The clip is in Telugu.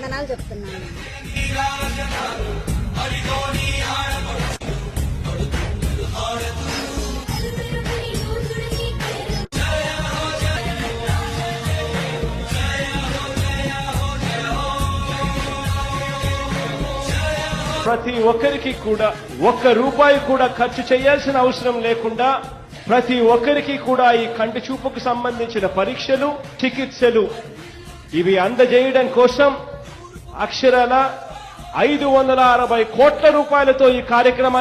వందనాలు చెప్తున్నాను. ప్రతి ఒక్కరికి కూడా ఒక్క రూపాయి కూడా ఖర్చు చేయాల్సిన అవసరం లేకుండా ప్రతి ఒక్కరికి కూడా ఈ కంటి చూపుకు సంబంధించిన పరీక్షలు చికిత్సలు ఇవి అందజేయడం కోసం అక్షరాల ఐదు వందల అరవై కోట్ల రూపాయలతో ఈ కార్యక్రమాన్ని